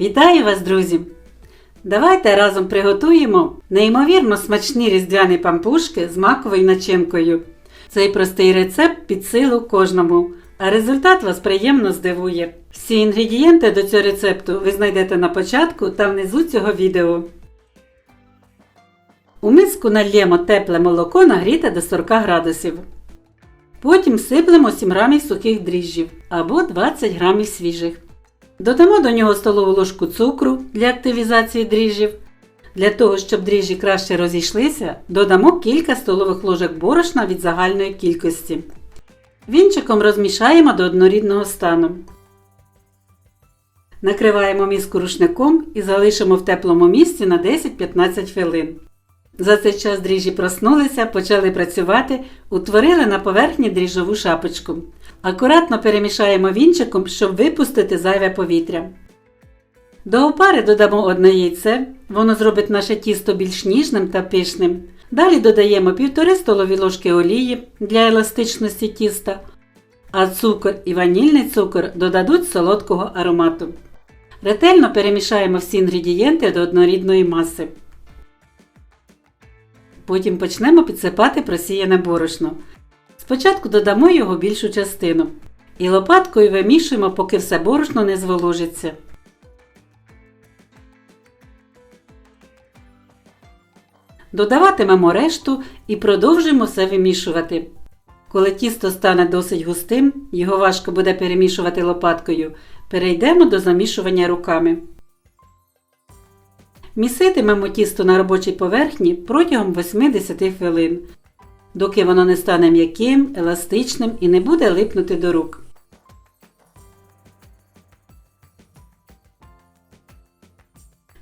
Вітаю вас, друзі! Давайте разом приготуємо неймовірно смачні різдвяні пампушки з маковою начинкою. Цей простий рецепт під силу кожному, а результат вас приємно здивує. Всі інгредієнти до цього рецепту ви знайдете на початку та внизу цього відео. У миску нальємо тепле молоко нагріте до 40 градусів. Потім всиплемо 7 грамів сухих дріжджів або 20 грамів свіжих. Додамо до нього столову ложку цукру для активізації дріжджів. Для того, щоб дріжджі краще розійшлися, додамо кілька столових ложок борошна від загальної кількості. Вінчиком розмішаємо до однорідного стану. Накриваємо міску рушником і залишимо в теплому місці на 10-15 хвилин. За цей час дріжджі проснулися, почали працювати, утворили на поверхні дріжджову шапочку. Акуратно перемішаємо вінчиком, щоб випустити зайве повітря. До опари додамо одне яйце, воно зробить наше тісто більш ніжним та пишним. Далі додаємо 1,5 столові ложки олії для еластичності тіста, а цукор і ванільний цукор додадуть солодкого аромату. Ретельно перемішаємо всі інгредієнти до однорідної маси. Потім почнемо підсипати просіяне борошно. Спочатку додамо його більшу частину і лопаткою вимішуємо, поки все борошно не зволожиться. Додаватимемо решту і продовжуємо все вимішувати. Коли тісто стане досить густим, його важко буде перемішувати лопаткою, перейдемо до замішування руками. Міситимемо тісто на робочій поверхні протягом 8-10 хвилин, доки воно не стане м'яким, еластичним і не буде липнути до рук.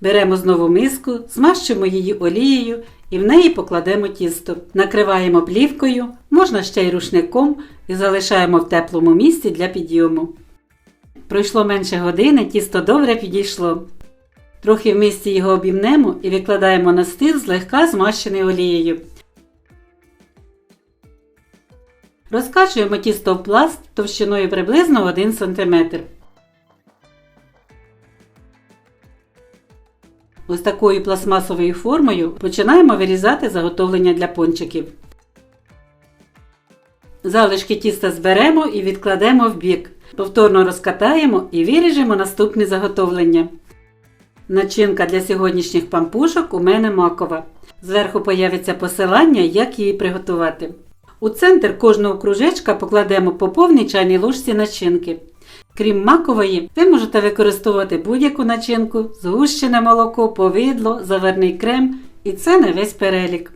Беремо знову миску, змащуємо її олією і в неї покладемо тісто. Накриваємо плівкою, можна ще й рушником і залишаємо в теплому місці для підйому. Пройшло менше години, тісто добре підійшло. Трохи в мисці його обімнемо і викладаємо на стіл злегка змащений олією. Розкачуємо тісто в пласт товщиною приблизно 1 см. Ось такою пластмасовою формою починаємо вирізати заготовлення для пончиків. Залишки тіста зберемо і відкладемо в бік. Повторно розкатаємо і виріжемо наступне заготовлення. Начинка для сьогоднішніх пампушок у мене макова. Зверху появиться посилання, як її приготувати. У центр кожного кружечка покладемо по повній чайній ложці начинки. Крім макової, ви можете використовувати будь-яку начинку, згущене молоко, повидло, заварний крем і це не весь перелік.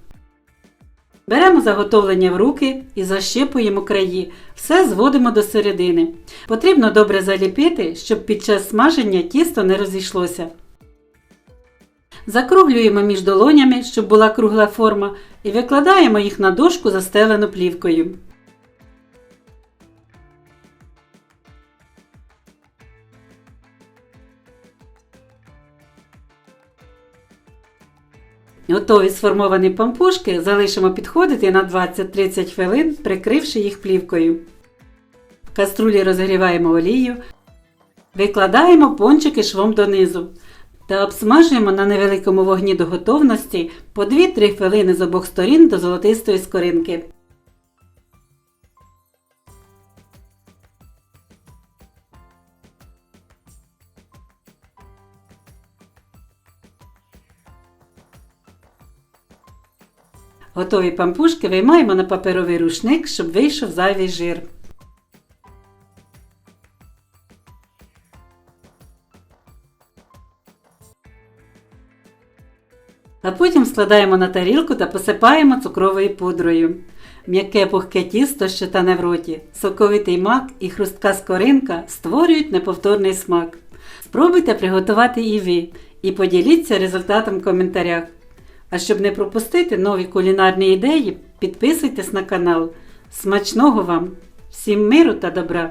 Беремо заготовлення в руки і защипуємо краї. Все зводимо до середини. Потрібно добре заліпити, щоб під час смаження тісто не розійшлося. Закруглюємо між долонями, щоб була кругла форма, і викладаємо їх на дошку, застелену плівкою. Готові сформовані пампушки залишимо підходити на 20-30 хвилин, прикривши їх плівкою. В каструлі розгріваємо олію, викладаємо пончики швом донизу та обсмажуємо на невеликому вогні до готовності по 2-3 хвилини з обох сторін до золотистої скоринки. Готові пампушки виймаємо на паперовий рушник, щоб вийшов зайвий жир. А потім складаємо на тарілку та посипаємо цукровою пудрою. М'яке пухке тісто, що тане в роті, соковитий мак і хрустка скоринка створюють неповторний смак. Спробуйте приготувати і ви, і поділіться результатом в коментарях. А щоб не пропустити нові кулінарні ідеї, підписуйтесь на канал. Смачного вам! Всім миру та добра!